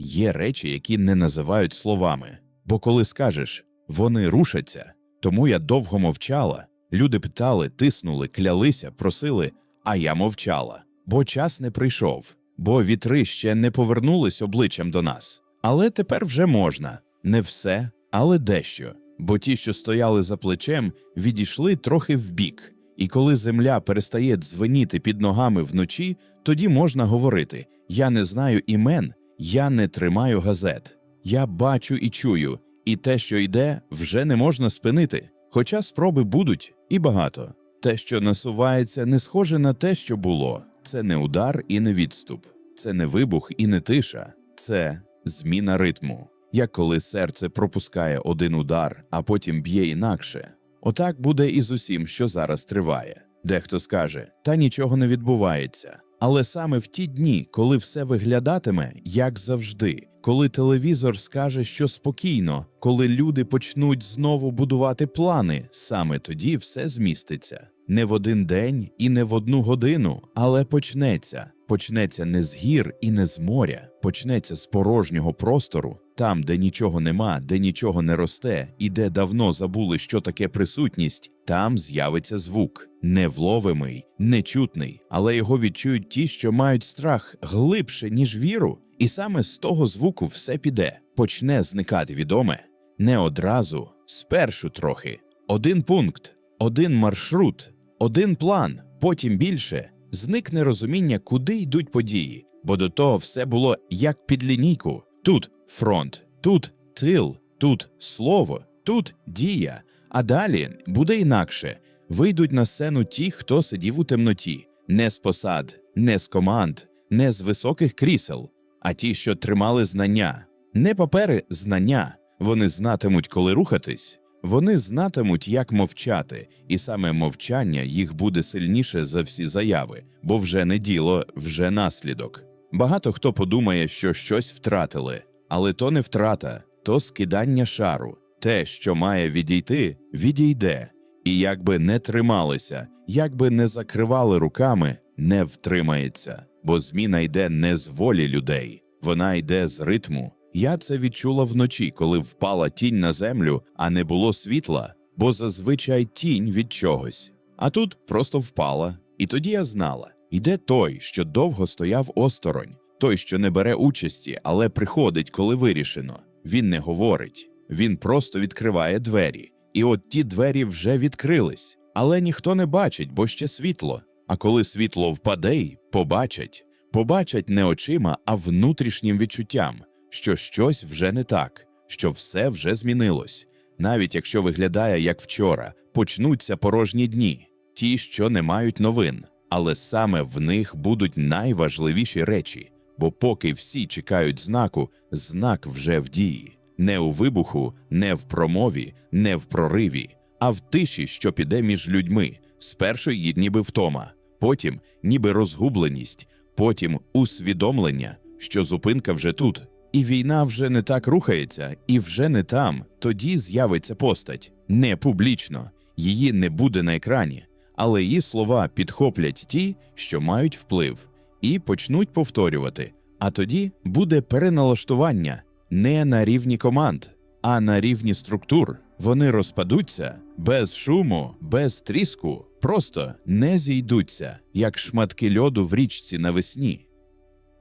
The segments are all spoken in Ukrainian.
Є речі, які не називають словами. Бо коли скажеш вони рушаться, тому я довго мовчала. Люди питали, тиснули, клялися, просили, а я мовчала. Бо час не прийшов, бо вітри ще не повернулись обличчям до нас. Але тепер вже можна не все, але дещо. Бо ті, що стояли за плечем, відійшли трохи вбік. І коли земля перестає дзвеніти під ногами вночі, тоді можна говорити: я не знаю імен, я не тримаю газет. Я бачу і чую, і те, що йде, вже не можна спинити. Хоча спроби будуть і багато. Те, що насувається, не схоже на те, що було. Це не удар і не відступ, це не вибух і не тиша, це зміна ритму. Як коли серце пропускає один удар, а потім б'є інакше. Отак буде і з усім, що зараз триває. Дехто скаже, та нічого не відбувається. Але саме в ті дні, коли все виглядатиме, як завжди, коли телевізор скаже, що спокійно, коли люди почнуть знову будувати плани, саме тоді все зміститься. Не в один день і не в одну годину, але почнеться. Почнеться не з гір і не з моря, почнеться з порожнього простору, там, де нічого нема, де нічого не росте, і де давно забули, що таке присутність, там з'явиться звук, невловимий, нечутний, але його відчують ті, що мають страх глибше, ніж віру, і саме з того звуку все піде, почне зникати відоме не одразу, спершу трохи. Один пункт, один маршрут, один план, потім більше. Зникне розуміння, куди йдуть події, бо до того все було як під лінійку. Тут фронт, тут тил, тут слово, тут дія. А далі буде інакше. Вийдуть на сцену ті, хто сидів у темноті, не з посад, не з команд, не з високих крісел, а ті, що тримали знання, не папери знання. Вони знатимуть, коли рухатись. Вони знатимуть, як мовчати, і саме мовчання їх буде сильніше за всі заяви, бо вже не діло, вже наслідок. Багато хто подумає, що щось втратили, але то не втрата, то скидання шару. Те, що має відійти, відійде, і якби не трималися, якби не закривали руками, не втримається, бо зміна йде не з волі людей, вона йде з ритму. Я це відчула вночі, коли впала тінь на землю, а не було світла, бо зазвичай тінь від чогось. А тут просто впала, і тоді я знала йде той, що довго стояв осторонь, той, що не бере участі, але приходить, коли вирішено. Він не говорить, він просто відкриває двері. І от ті двері вже відкрились, але ніхто не бачить, бо ще світло. А коли світло впаде, побачать, побачать не очима, а внутрішнім відчуттям що щось вже не так, що все вже змінилось. Навіть якщо виглядає як вчора, почнуться порожні дні, ті, що не мають новин, але саме в них будуть найважливіші речі, бо поки всі чекають знаку, знак вже в дії, не у вибуху, не в промові, не в прориві, а в тиші, що піде між людьми, спершу її ніби втома, потім ніби розгубленість, потім усвідомлення, що зупинка вже тут. І війна вже не так рухається, і вже не там. Тоді з'явиться постать не публічно, її не буде на екрані, але її слова підхоплять ті, що мають вплив, і почнуть повторювати. А тоді буде переналаштування не на рівні команд, а на рівні структур. Вони розпадуться без шуму, без тріску, просто не зійдуться, як шматки льоду в річці навесні.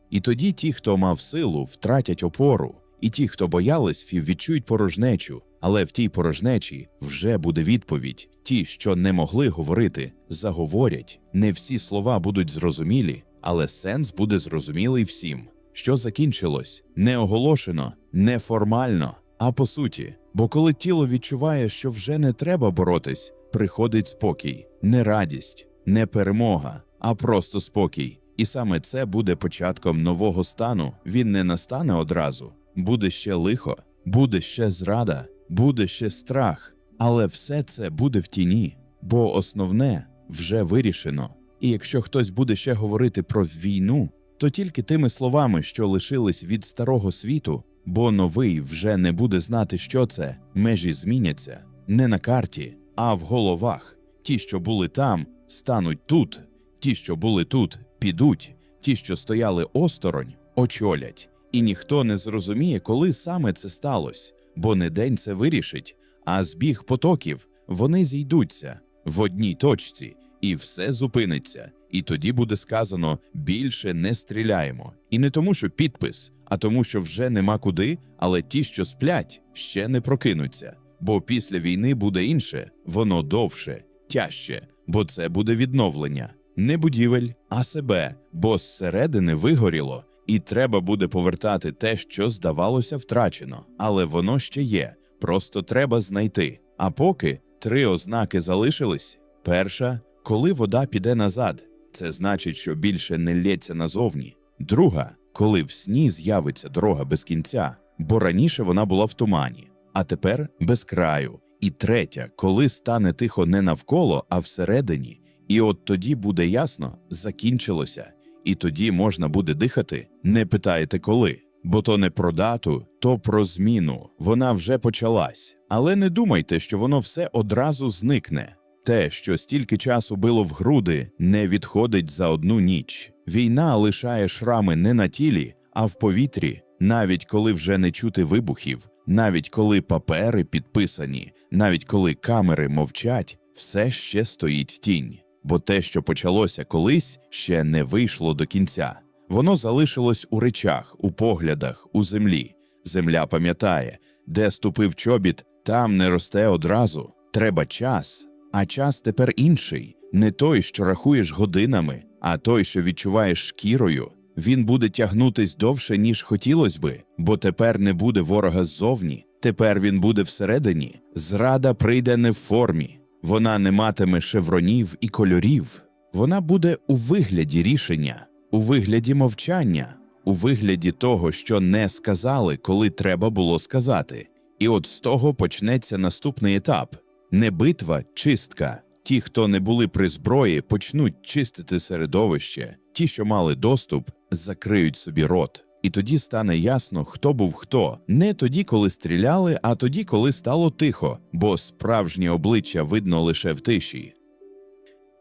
І тоді ті, хто мав силу, втратять опору, і ті, хто боялись, відчують порожнечу, але в тій порожнечі вже буде відповідь. Ті, що не могли говорити, заговорять. Не всі слова будуть зрозумілі, але сенс буде зрозумілий всім. Що закінчилось не оголошено, не формально, а по суті. Бо коли тіло відчуває, що вже не треба боротись, приходить спокій, не радість, не перемога, а просто спокій. І саме це буде початком нового стану. Він не настане одразу. Буде ще лихо, буде ще зрада, буде ще страх, але все це буде в тіні, бо основне вже вирішено. І якщо хтось буде ще говорити про війну, то тільки тими словами, що лишились від старого світу, бо новий вже не буде знати, що це, межі зміняться не на карті, а в головах. Ті, що були там, стануть тут, ті, що були тут, підуть, ті, що стояли осторонь, очолять, і ніхто не зрозуміє, коли саме це сталося, бо не день це вирішить, а збіг потоків вони зійдуться в одній точці, і все зупиниться. І тоді буде сказано більше не стріляємо. І не тому, що підпис, а тому, що вже нема куди, але ті, що сплять, ще не прокинуться. Бо після війни буде інше, воно довше, тяжче, бо це буде відновлення, не будівель, а себе, бо зсередини вигоріло, і треба буде повертати те, що здавалося втрачено, але воно ще є, просто треба знайти. А поки три ознаки залишились: перша, коли вода піде назад, це значить, що більше не лється назовні. Друга, коли в сні з'явиться дорога без кінця, бо раніше вона була в тумані, а тепер без краю. І третя, коли стане тихо не навколо, а всередині, і от тоді буде ясно, закінчилося, і тоді можна буде дихати. Не питайте коли, бо то не про дату, то про зміну. Вона вже почалась. Але не думайте, що воно все одразу зникне. Те, що стільки часу било в груди, не відходить за одну ніч. Війна лишає шрами не на тілі, а в повітрі, навіть коли вже не чути вибухів, навіть коли папери підписані, навіть коли камери мовчать, все ще стоїть тінь. Бо те, що почалося колись, ще не вийшло до кінця. Воно залишилось у речах, у поглядах, у землі. Земля пам'ятає, де ступив чобіт, там не росте одразу. Треба час, а час тепер інший, не той, що рахуєш годинами, а той, що відчуваєш шкірою. Він буде тягнутись довше, ніж хотілось би, бо тепер не буде ворога ззовні, тепер він буде всередині. Зрада прийде не в формі, вона не матиме шевронів і кольорів. Вона буде у вигляді рішення, у вигляді мовчання, у вигляді того, що не сказали, коли треба було сказати. І от з того почнеться наступний етап не битва, чистка. Ті, хто не були при зброї, почнуть чистити середовище. Ті, що мали доступ, закриють собі рот. І тоді стане ясно, хто був хто. Не тоді, коли стріляли, а тоді, коли стало тихо, бо справжнє обличчя видно лише в тиші.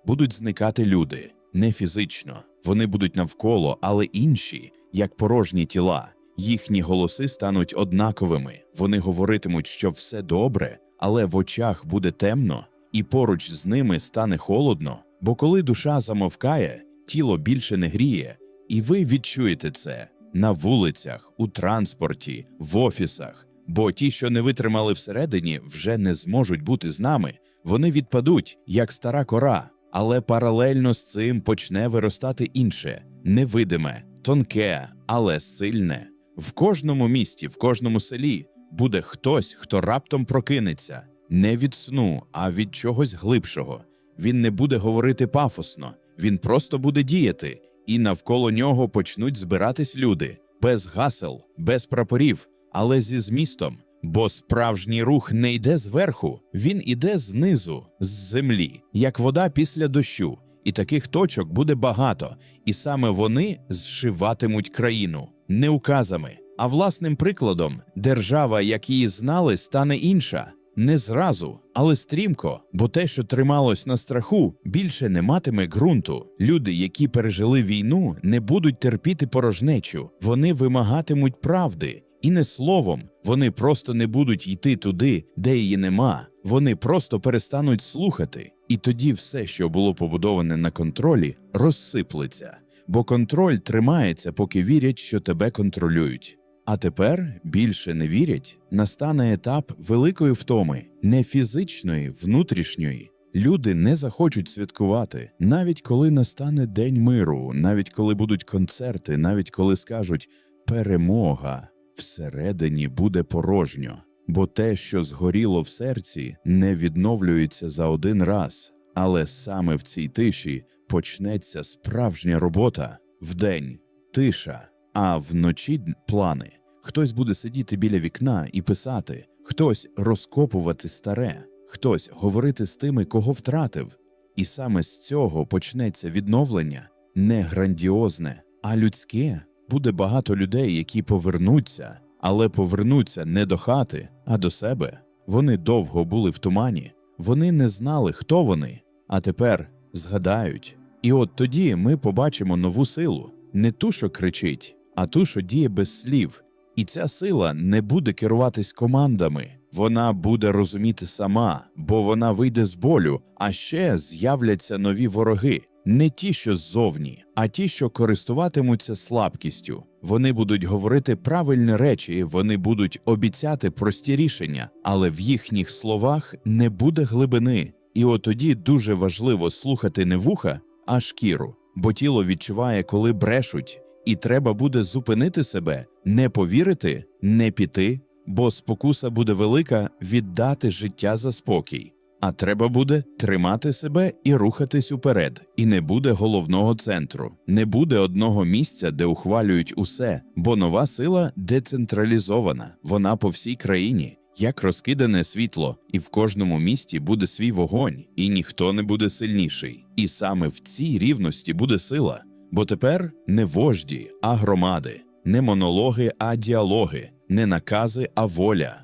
Будуть зникати люди не фізично, вони будуть навколо, але інші, як порожні тіла. Їхні голоси стануть однаковими. Вони говоритимуть, що все добре, але в очах буде темно, і поруч з ними стане холодно. Бо коли душа замовкає, тіло більше не гріє, і ви відчуєте це на вулицях, у транспорті, в офісах. Бо ті, що не витримали всередині, вже не зможуть бути з нами. Вони відпадуть, як стара кора, але паралельно з цим почне виростати інше, невидиме, тонке, але сильне. В кожному місті, в кожному селі буде хтось, хто раптом прокинеться не від сну, а від чогось глибшого. Він не буде говорити пафосно, він просто буде діяти, і навколо нього почнуть збиратись люди без гасел, без прапорів, але зі змістом. Бо справжній рух не йде зверху, він іде знизу, з землі, як вода після дощу. І таких точок буде багато, і саме вони зшиватимуть країну не указами, а власним прикладом. Держава, як її знали, стане інша. Не зразу, але стрімко, бо те, що трималось на страху, більше не матиме ґрунту. Люди, які пережили війну, не будуть терпіти порожнечу, вони вимагатимуть правди. І не словом, вони просто не будуть йти туди, де її нема. Вони просто перестануть слухати, і тоді все, що було побудоване на контролі, розсиплеться. Бо контроль тримається, поки вірять, що тебе контролюють. А тепер більше не вірять, настане етап великої втоми, не фізичної, внутрішньої. Люди не захочуть святкувати, навіть коли настане день миру, навіть коли будуть концерти, навіть коли скажуть перемога всередині буде порожньо, бо те, що згоріло в серці, не відновлюється за один раз, але саме в цій тиші почнеться справжня робота вдень тиша, а вночі плани. Хтось буде сидіти біля вікна і писати, хтось розкопувати старе, хтось говорити з тими, кого втратив. І саме з цього почнеться відновлення не грандіозне, а людське. Буде багато людей, які повернуться, але повернуться не до хати, а до себе. Вони довго були в тумані, вони не знали, хто вони, а тепер згадають. І от тоді ми побачимо нову силу, не ту, що кричить, а ту, що діє без слів. І ця сила не буде керуватись командами, вона буде розуміти сама, бо вона вийде з болю, а ще з'являться нові вороги. Не ті, що ззовні, а ті, що користуватимуться слабкістю. Вони будуть говорити правильні речі, вони будуть обіцяти прості рішення, але в їхніх словах не буде глибини. І от тоді дуже важливо слухати не вуха, а шкіру, бо тіло відчуває, коли брешуть, і треба буде зупинити себе, не повірити, не піти, бо спокуса буде велика віддати життя за спокій. А треба буде тримати себе і рухатись уперед, і не буде головного центру, не буде одного місця, де ухвалюють усе, бо нова сила децентралізована, вона по всій країні, як розкидане світло, і в кожному місті буде свій вогонь, і ніхто не буде сильніший. І саме в цій рівності буде сила, бо тепер не вожді, а громади, не монологи, а діалоги, не накази, а воля.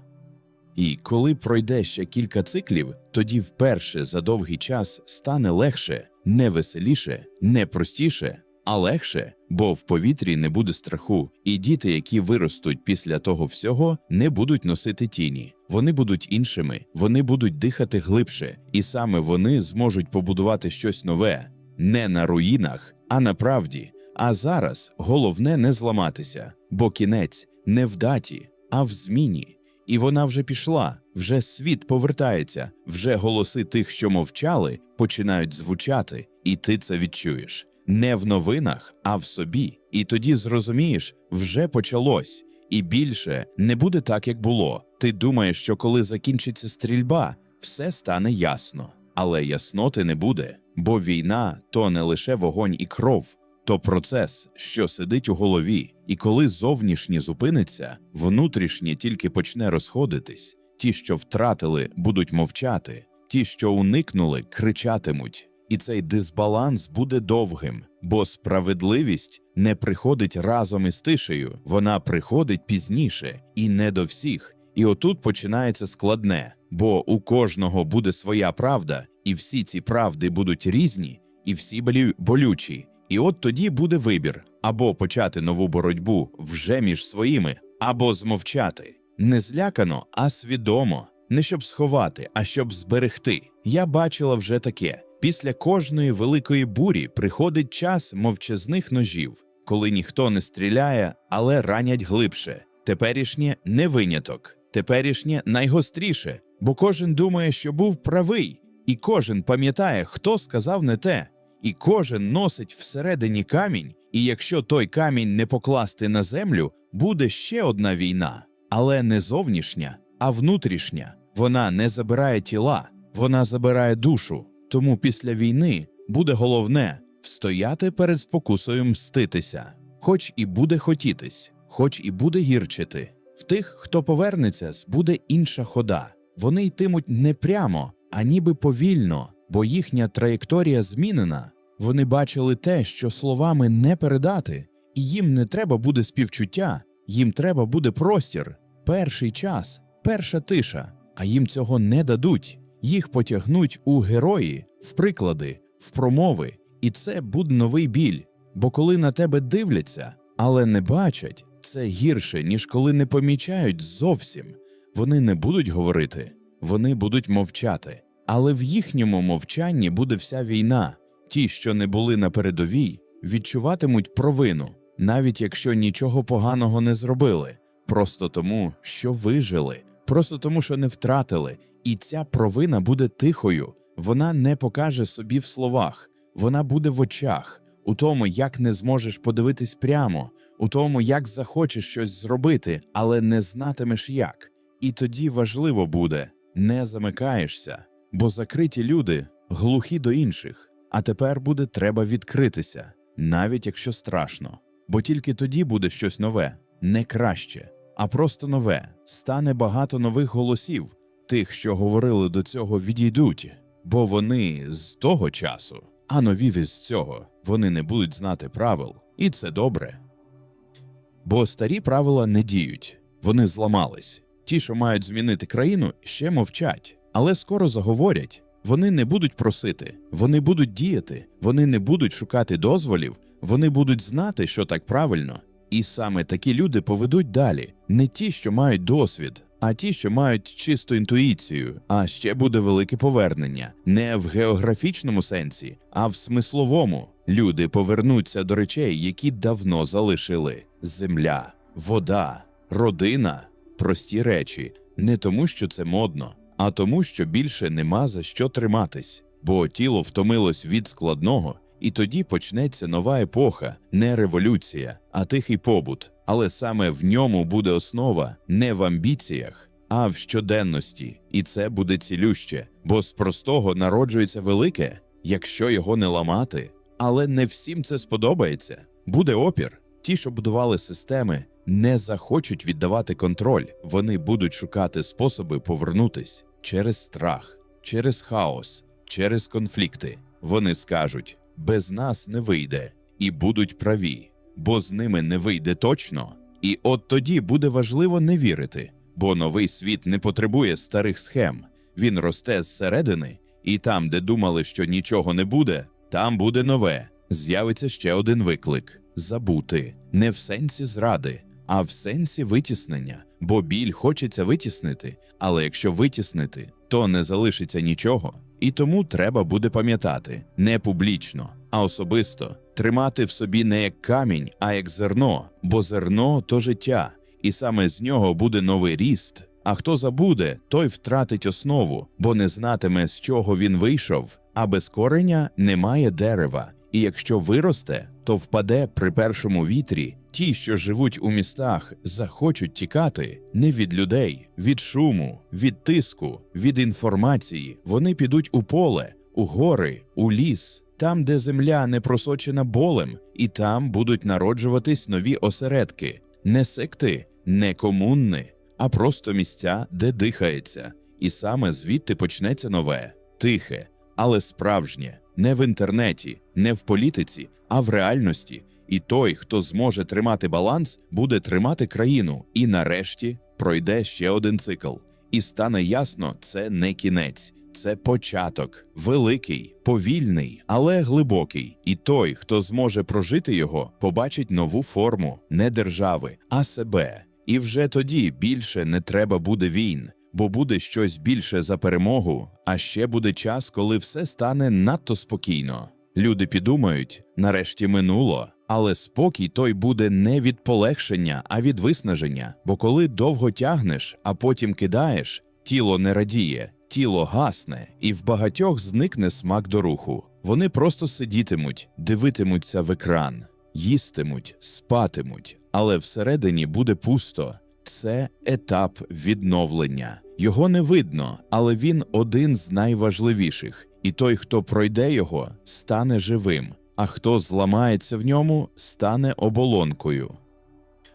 І коли пройде ще кілька циклів, тоді вперше за довгий час стане легше, не веселіше, не простіше, а легше, бо в повітрі не буде страху, і діти, які виростуть після того всього, не будуть носити тіні. Вони будуть іншими, вони будуть дихати глибше, і саме вони зможуть побудувати щось нове, не на руїнах, а на правді. А зараз головне не зламатися, бо кінець не в даті, а в зміні. І вона вже пішла, вже світ повертається, вже голоси тих, що мовчали, починають звучати, і ти це відчуєш. Не в новинах, а в собі. І тоді зрозумієш, вже почалось, і більше не буде так, як було. Ти думаєш, що коли закінчиться стрільба, все стане ясно. Але ясноти не буде, бо війна то не лише вогонь і кров, то процес, що сидить у голові, і коли зовнішнє зупиниться, внутрішнє тільки почне розходитись. Ті, що втратили, будуть мовчати, ті, що уникнули, кричатимуть. І цей дисбаланс буде довгим, бо справедливість не приходить разом із тишею, вона приходить пізніше і не до всіх. І отут починається складне, бо у кожного буде своя правда, і всі ці правди будуть різні, і всі болю- болючі. І от тоді буде вибір або почати нову боротьбу вже між своїми, або змовчати. Не злякано, а свідомо, не щоб сховати, а щоб зберегти. Я бачила вже таке: після кожної великої бурі приходить час мовчазних ножів, коли ніхто не стріляє, але ранять глибше. Теперішнє не виняток, теперішнє найгостріше, бо кожен думає, що був правий, і кожен пам'ятає, хто сказав не те. І кожен носить всередині камінь, і якщо той камінь не покласти на землю, буде ще одна війна, але не зовнішня, а внутрішня. Вона не забирає тіла, вона забирає душу. Тому після війни буде головне встояти перед спокусою мститися, хоч і буде хотітись, хоч і буде гірчити. В тих, хто повернеться, буде інша хода. Вони йтимуть не прямо, а ніби повільно, бо їхня траєкторія змінена. Вони бачили те, що словами не передати, і їм не треба буде співчуття, їм треба буде простір, перший час, перша тиша, а їм цього не дадуть. Їх потягнуть у герої, в приклади, в промови, і це буде новий біль. Бо коли на тебе дивляться, але не бачать, це гірше, ніж коли не помічають зовсім. Вони не будуть говорити, вони будуть мовчати. Але в їхньому мовчанні буде вся війна. Ті, що не були на передовій, відчуватимуть провину, навіть якщо нічого поганого не зробили, просто тому, що вижили, просто тому, що не втратили. І ця провина буде тихою, вона не покаже собі в словах, вона буде в очах, у тому, як не зможеш подивитись прямо, у тому, як захочеш щось зробити, але не знатимеш як. І тоді важливо буде не замикаєшся, бо закриті люди глухі до інших. А тепер буде треба відкритися, навіть якщо страшно, бо тільки тоді буде щось нове, не краще, а просто нове. Стане багато нових голосів. Тих, що говорили до цього, відійдуть, бо вони з того часу, а нові з цього вони не будуть знати правил, і це добре. Бо старі правила не діють, вони зламались. Ті, що мають змінити країну, ще мовчать, але скоро заговорять. Вони не будуть просити, вони будуть діяти, вони не будуть шукати дозволів, вони будуть знати, що так правильно, І саме такі люди поведуть далі, не ті, що мають досвід, а ті, що мають чисту інтуїцію. А ще буде велике повернення не в географічному сенсі, а в смисловому. Люди повернуться до речей, які давно залишили: земля, вода, родина, прості речі, не тому, що це модно, а тому, що більше нема за що триматись, бо тіло втомилось від складного. І тоді почнеться нова епоха, не революція, а тихий побут. Але саме в ньому буде основа не в амбіціях, а в щоденності. І це буде цілюще, бо з простого народжується велике, якщо його не ламати. Але не всім це сподобається. Буде опір. Ті, що будували системи, не захочуть віддавати контроль. Вони будуть шукати способи повернутись через страх, через хаос, через конфлікти. Вони скажуть без нас не вийде, і будуть праві, бо з ними не вийде точно. І от тоді буде важливо не вірити, бо новий світ не потребує старих схем. Він росте зсередини, і там, де думали, що нічого не буде, там буде нове. З'явиться ще один виклик забути не в сенсі зради, а в сенсі витіснення, бо біль хочеться витіснити, але якщо витіснити, то не залишиться нічого. І тому треба буде пам'ятати не публічно, а особисто тримати в собі не як камінь, а як зерно, бо зерно то життя, і саме з нього буде новий ріст. А хто забуде, той втратить основу, бо не знатиме, з чого він вийшов, а без кореня немає дерева. І якщо виросте, то впаде при першому вітрі. Ті, що живуть у містах, захочуть тікати не від людей, від шуму, від тиску, від інформації. Вони підуть у поле, у гори, у ліс, там, де земля не просочена болем, і там будуть народжуватись нові осередки, не секти, не комунни, а просто місця, де дихається. І саме звідти почнеться нове, тихе, але справжнє, не в інтернеті, не в політиці, а в реальності. І той, хто зможе тримати баланс, буде тримати країну, і нарешті пройде ще один цикл. І стане ясно, це не кінець, це початок, великий, повільний, але глибокий. І той, хто зможе прожити його, побачить нову форму не держави, а себе. І вже тоді більше не треба буде війн, бо буде щось більше за перемогу, а ще буде час, коли все стане надто спокійно. Люди підумають, нарешті минуло, але спокій той буде не від полегшення, а від виснаження. Бо коли довго тягнеш, а потім кидаєш, тіло не радіє, тіло гасне, і в багатьох зникне смак до руху. Вони просто сидітимуть, дивитимуться в екран, їстимуть, спатимуть, але всередині буде пусто. Це етап відновлення. Його не видно, але він один з найважливіших. І той, хто пройде його, стане живим, а хто зламається в ньому, стане оболонкою.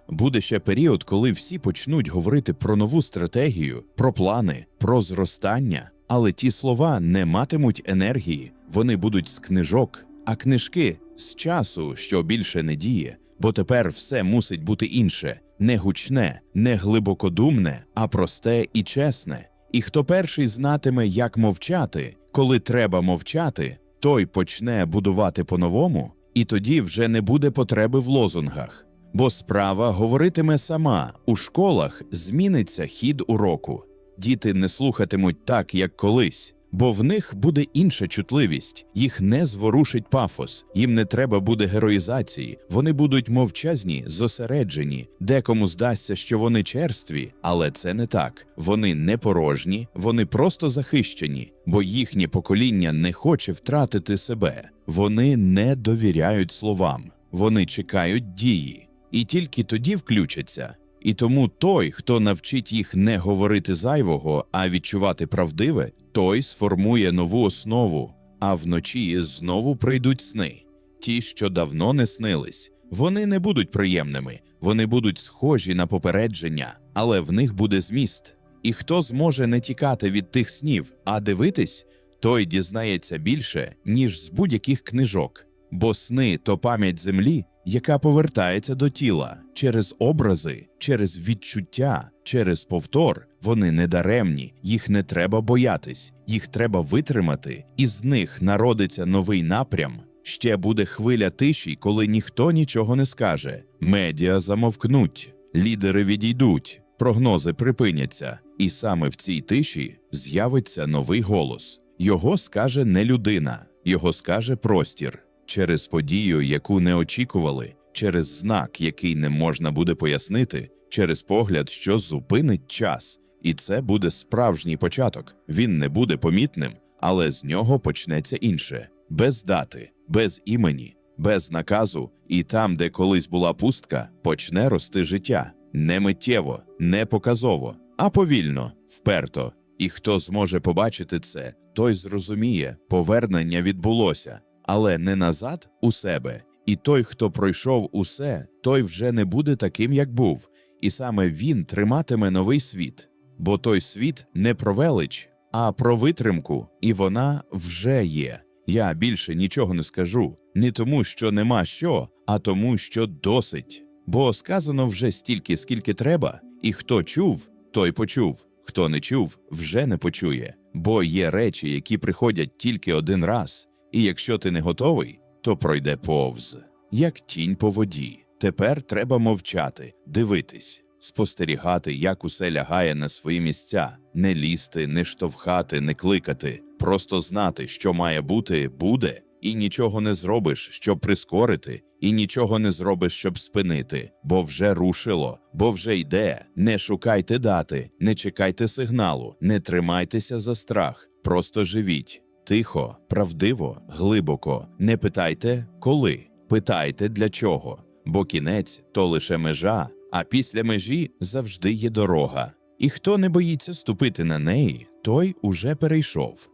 Буде ще період, коли всі почнуть говорити про нову стратегію, про плани, про зростання, але ті слова не матимуть енергії, вони будуть з книжок, а книжки з часу, що більше не діє, бо тепер все мусить бути інше, не гучне, не глибокодумне, а просте і чесне. І хто перший знатиме, як мовчати, коли треба мовчати, той почне будувати по-новому, і тоді вже не буде потреби в лозунгах. Бо справа говоритиме сама у школах зміниться хід уроку. Діти не слухатимуть так, як колись, бо в них буде інша чутливість, їх не зворушить пафос, їм не треба буде героїзації, вони будуть мовчазні, зосереджені. Декому здасться, що вони черстві, але це не так. Вони не порожні, вони просто захищені, бо їхнє покоління не хоче втратити себе. Вони не довіряють словам, вони чекають дії і тільки тоді включаться. І тому той, хто навчить їх не говорити зайвого, а відчувати правдиве, той сформує нову основу, а вночі знову прийдуть сни. Ті, що давно не снились, вони не будуть приємними, вони будуть схожі на попередження, але в них буде зміст. І хто зможе не тікати від тих снів, а дивитись, той дізнається більше, ніж з будь-яких книжок. Бо сни то пам'ять землі, яка повертається до тіла через образи, через відчуття, через повтор. Вони недаремні, їх не треба боятись, їх треба витримати, і з них народиться новий напрям, Ще буде хвиля тиші, коли ніхто нічого не скаже. Медіа замовкнуть, лідери відійдуть, прогнози припиняться, і саме в цій тиші з'явиться новий голос. Його скаже не людина, його скаже простір через подію, яку не очікували, через знак, який не можна буде пояснити, через погляд, що зупинить час. І це буде справжній початок. Він не буде помітним, але з нього почнеться інше без дати, без імені, без наказу, і там, де колись була пустка, почне рости життя не миттєво, не показово, а повільно, вперто. І хто зможе побачити це, той зрозуміє, повернення відбулося, але не назад у себе. І той, хто пройшов усе, той вже не буде таким, як був, і саме він триматиме новий світ. Бо той світ не про велич, а про витримку, і вона вже є. Я більше нічого не скажу, не тому, що нема що, а тому, що досить. Бо сказано вже стільки, скільки треба, і хто чув, той почув, хто не чув, вже не почує. Бо є речі, які приходять тільки один раз, і якщо ти не готовий, то пройде повз, як тінь по воді. Тепер треба мовчати, дивитись, спостерігати, як усе лягає на свої місця, не лізти, не штовхати, не кликати, просто знати, що має бути, буде, і нічого не зробиш, щоб прискорити, і нічого не зробиш, щоб спинити, бо вже рушило, бо вже йде. Не шукайте дати, не чекайте сигналу, не тримайтеся за страх, просто живіть. Тихо, правдиво, глибоко. Не питайте коли, питайте для чого. Бо кінець то лише межа, а після межі завжди є дорога. І хто не боїться ступити на неї, той уже перейшов.